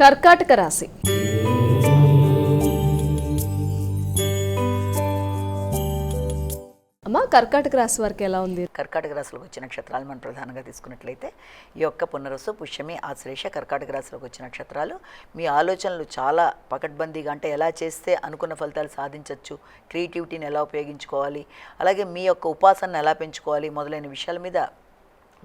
కర్కాటక రాశి. అమ్మా కర్కాటక రాశి వరకు ఎలా ఉంది? కర్కాటక రాశిలోకి వచ్చే నక్షత్రాలు మనం ప్రధానంగా తీసుకున్నట్లయితే ఈ యొక్క పునరుసు పుష్యమి ఆశ్లేష కర్కాటక రాశిలోకి వచ్చే నక్షత్రాలు. మీ ఆలోచనలు చాలా పకడ్బందీగా అంటే ఎలా చేస్తే అనుకున్న ఫలితాలు సాధించవచ్చు క్రియేటివిటీని ఎలా ఉపయోగించుకోవాలి? అలాగే మీ యొక్క ఉపాసనను ఎలా పెంచుకోవాలి? మొదలైన విషయాల మీద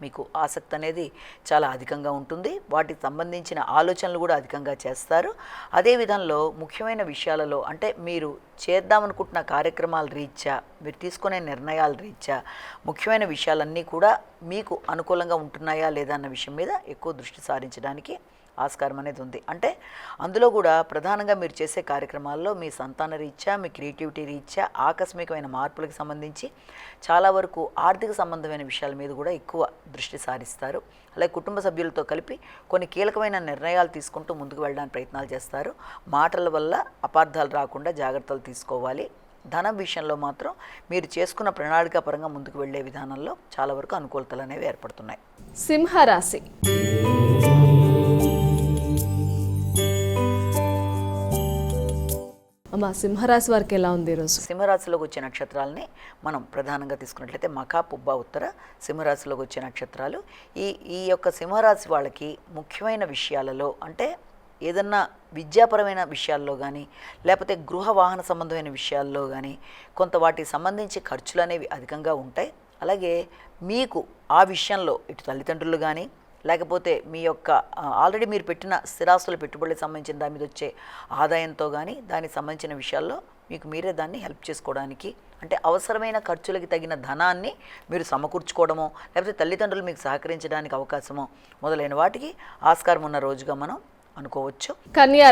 మీకు ఆసక్తి అనేది చాలా అధికంగా ఉంటుంది. వాటికి సంబంధించిన ఆలోచనలు కూడా అధికంగా చేస్తారు. అదే విధంలో ముఖ్యమైన విషయాలలో అంటే మీరు చేద్దామనుకుంటున్న కార్యక్రమాల రీత్యా మీరు తీసుకునే నిర్ణయాల రీత్యా ముఖ్యమైన విషయాలన్నీ కూడా మీకు అనుకూలంగా ఉంటున్నాయా లేదా అన్న విషయం మీద ఎక్కువ దృష్టి సారించడానికి ఆస్కారం అనేది ఉంది. అంటే అందులో కూడా ప్రధానంగా మీరు చేసే కార్యక్రమాల్లో మీ సంతాన రీత్యా మీ క్రియేటివిటీ రీత్యా ఆకస్మికమైన మార్పులకు సంబంధించి చాలా వరకు ఆర్థిక సంబంధమైన విషయాల మీద కూడా ఎక్కువ దృష్టి సారిస్తారు. అలాగే కుటుంబ సభ్యులతో కలిపి కొన్ని కీలకమైన నిర్ణయాలు తీసుకుంటూ ముందుకు వెళ్ళడానికి ప్రయత్నాలు చేస్తారు. మాటల వల్ల అపార్థాలు రాకుండా జాగ్రత్తలు తీసుకోవాలి. ధనం విషయంలో మాత్రం మీరు చేసుకున్న ప్రణాళిక పరంగా ముందుకు వెళ్ళే విధానంలో చాలా వరకు అనుకూలతలు అనేవి ఏర్పడుతున్నాయి. సింహరాశి. అమ్మా సింహరాశి వారికి ఎలా ఉంది ఈరోజు సింహరాశిలోకి వచ్చే నక్షత్రాలని మనం ప్రధానంగా తీసుకున్నట్లయితే మఖా పుబ్బ ఉత్తర సింహరాశిలోకి వచ్చే నక్షత్రాలు. ఈ ఈ యొక్క సింహరాశి వాళ్ళకి ముఖ్యమైన విషయాలలో అంటే ఏదన్నా విద్యాపరమైన విషయాల్లో కానీ లేకపోతే గృహ వాహన సంబంధమైన విషయాల్లో కానీ కొంత వాటికి సంబంధించి ఖర్చులు అనేవి అధికంగా ఉంటాయి. అలాగే మీకు ఆ విషయంలో ఇటు తల్లిదండ్రులు కానీ లేకపోతే మీ యొక్క ఆల్రెడీ మీరు పెట్టిన స్థిరాస్తుల పెట్టుబడులకు సంబంధించిన దాని మీద వచ్చే ఆదాయంతో కానీ దానికి సంబంధించిన విషయాల్లో మీకు మీరే దాన్ని హెల్ప్ చేసుకోవడానికి అంటే అవసరమైన ఖర్చులకి తగిన ధనాన్ని మీరు సమకూర్చుకోవడమో లేకపోతే తల్లిదండ్రులు మీకు సహకరించడానికి అవకాశమో మొదలైన వాటికి ఆస్కారం ఉన్న రోజుగా మనం అనుకోవచ్చు. కన్యా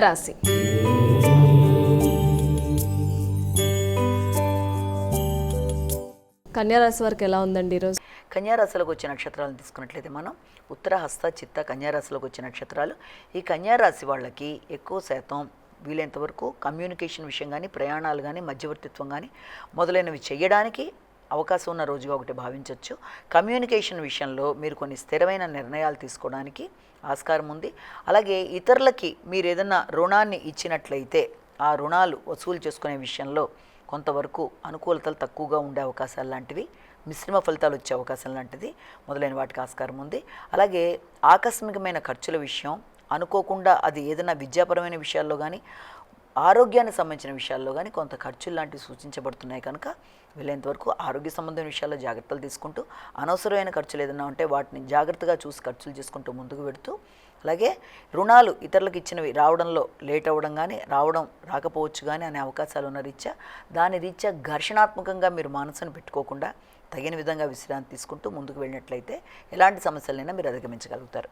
కన్యారాశి వారికి ఎలా ఉందండి ఈరోజు కన్యారాశిలోకి వచ్చే నక్షత్రాలను తీసుకున్నట్లయితే మనం ఉత్తర హస్త చిత్త కన్యారాశిలోకి వచ్చే నక్షత్రాలు. ఈ కన్యారాశి వాళ్ళకి ఎక్కువ శాతం వీలైనంత వరకు కమ్యూనికేషన్ విషయం కానీ ప్రయాణాలు కానీ మధ్యవర్తిత్వం కానీ మొదలైనవి చేయడానికి అవకాశం ఉన్న రోజుగా ఒకటి భావించవచ్చు కమ్యూనికేషన్ విషయంలో మీరు కొన్ని స్థిరమైన నిర్ణయాలు తీసుకోవడానికి ఆస్కారం ఉంది. అలాగే ఇతరులకి మీరు ఏదన్నా రుణాన్ని ఇచ్చినట్లయితే ఆ రుణాలు వసూలు చేసుకునే విషయంలో కొంతవరకు అనుకూలతలు తక్కువగా ఉండే అవకాశాలు లాంటివి మిశ్రమ ఫలితాలు వచ్చే అవకాశం లాంటిది మొదలైన వాటికి ఆస్కారం ఉంది. అలాగే ఆకస్మికమైన ఖర్చుల విషయం అనుకోకుండా అది ఏదైనా విద్యాపరమైన విషయాల్లో కానీ ఆరోగ్యానికి సంబంధించిన విషయాల్లో కానీ కొంత ఖర్చులు లాంటివి సూచించబడుతున్నాయి కనుక వీలైనంతవరకు ఆరోగ్య సంబంధమైన విషయాల్లో జాగ్రత్తలు తీసుకుంటూ అనవసరమైన ఖర్చులు ఏదైనా ఉంటే వాటిని జాగ్రత్తగా చూసి ఖర్చులు చేసుకుంటూ ముందుకు పెడుతూ అలాగే రుణాలు ఇతరులకు ఇచ్చినవి రావడంలో లేట్ అవ్వడం కానీ రావడం రాకపోవచ్చు కానీ అనే అవకాశాలు ఉన్న రీత్యా దాని రీత్యా ఘర్షణాత్మకంగా మీరు మనసును పెట్టుకోకుండా తగిన విధంగా విశ్రాంతి తీసుకుంటూ ముందుకు వెళ్ళినట్లయితే ఎలాంటి సమస్యలైనా మీరు అధిగమించగలుగుతారు.